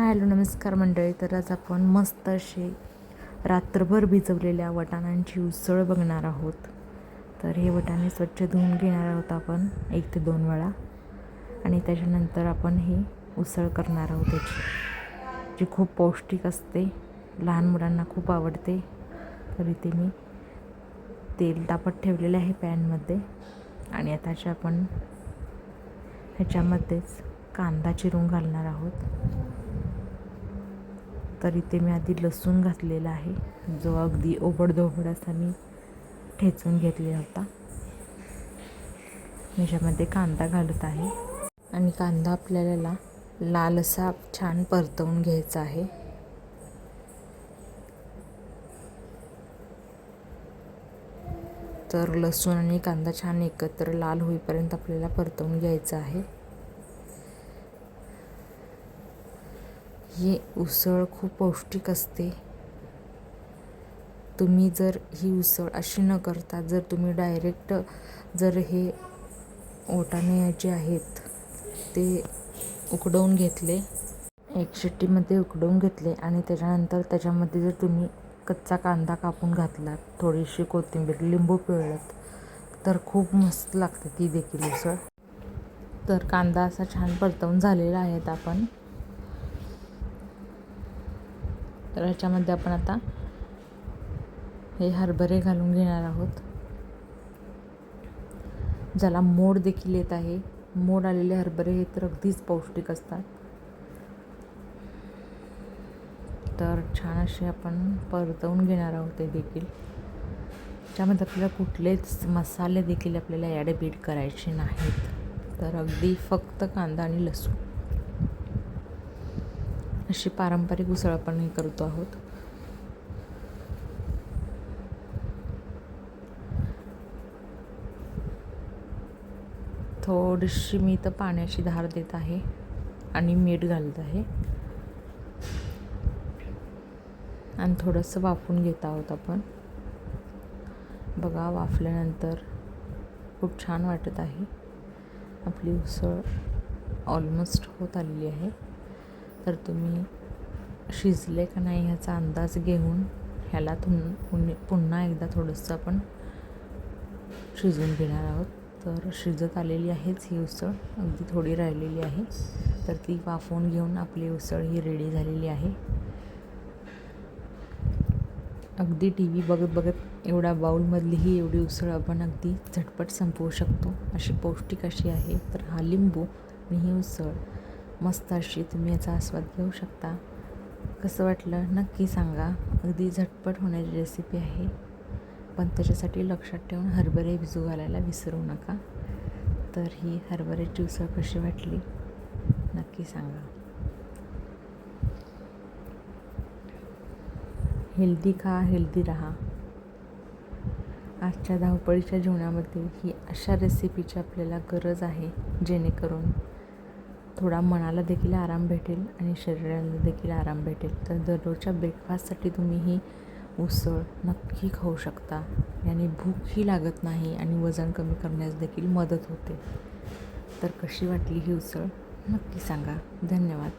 Hi hello नमस्कार मंडळी. तर आज आपण मस्त असे रात्रभर भिजवलेल्या वटाणांची उसळ बघणार आहोत. तर हे वटाणे स्वच्छ धुवून घेणार आहोत आपण एक ते दोन वेळा. आणि त्याच्यानंतर आपण ही उसळ करणार आहोत त्याची जी खूप पौष्टिक असते. लहान मुलांना खूप आवडते. तर इथे मी तेल तापत ठेवलेलं आहे पॅनमध्ये. आणि आताच्या आपण ह्याच्यामध्येच कांदा चिरून घालणार आहोत. तर इथे मी आधी लसूण घातलेला आहे. जो अगदी ओबडधोबड असा मी ठेचून घेतलेला होता. याच्यामध्ये कांदा घालत आहे. आणि कांदा आपल्याला लाल असा छान परतवून घ्यायचा आहे. तर लसूण आणि कांदा छान एकत्र लाल होईपर्यंत आपल्याला परतवून घ्यायचं आहे. ही उसळ खूप पौष्टिक असते. तुम्ही जर ही उसळ अशी न करता जर तुम्ही डायरेक्ट जर हे ओटाणे जे आहेत ते उकडवून घेतले एक शिट्टीमध्ये उकडवून घेतले आणि त्याच्यानंतर त्याच्यामध्ये जर तुम्ही कच्चा कांदा कापून घातलात थोडीशी कोथिंबीर लिंबू पिळलं तर खूप मस्त लागते ती देखील उसळ. तर कांदा असा छान परतवून झालेला आहे आपण. तर ह्याच्यामध्ये आपण आता हे हरभरे घालून घेणार आहोत. ज्याला मोड देखील येत आहे. मोड आलेले हरभरे हे तर अगदीच पौष्टिक असतात. तर छान असे आपण परतवून घेणार आहोत ते देखील. त्यामध्ये आपल्याला कुठलेच मसाले देखील आपल्याला ॲड बीट करायचे नाहीत. तर अगदी फक्त कांदा आणि लसूण. अशी पारंपरिक उसळ आपण हे करतो आहोत. थोडीशी मी तर पाण्याची धार देत आहे आणि मीठ घालत आहे. आणि थोडंसं वाफून घेत आहोत आपण. बघा वाफल्यानंतर खूप छान वाटत आहे. आपली उसळ ऑलमोस्ट होत आलेली आहे. तर तुम्ही शिजले का नाही ह्याचा अंदाज घेऊन ह्याला तुम पुन्हा एकदा थोडंसं आपण शिजवून घेणार आहोत. तर शिजत आलेली आहेच ही उसळ. अगदी थोडी राहिलेली आहे. तर ती वाफवून घेऊन आपली उसळ ही रेडी झालेली आहे. अगदी टी व्ही बघत बघत एवढ्या बाऊलमधली ही एवढी उसळ आपण अगदी झटपट संपवू शकतो. अशी पौष्टिक अशी आहे. तर हा लिंबू आणि ही उसळ मस्त अशी तुम्ही याचा आस्वाद घेऊ शकता. कसं वाटलं नक्की सांगा. अगदी झटपट होण्याची रेसिपी आहे. पण त्याच्यासाठी लक्षात ठेवून हरभरे भिजू घालायला विसरू नका. तर ही हरभऱ्याची उसळ कशी वाटली? नक्की सांगा. हेल्दी खा हेल्दी राहा. आजच्या धावपळीच्या जीवनामध्ये ही अशा रेसिपीची आपल्याला गरज आहे जेणेकरून थोडा मनाला देखील आराम भेटेल आणि शरीराला देखील आराम भेटेल. तर दररोजच्या ब्रेकफास्टसाठी तुम्ही ही उसळ नक्की खाऊ शकता. याने भूकही लागत नाही आणि वजन कमी करण्यास देखील मदत होते. तर कशी वाटली ही उसळ? नक्की सांगा. धन्यवाद.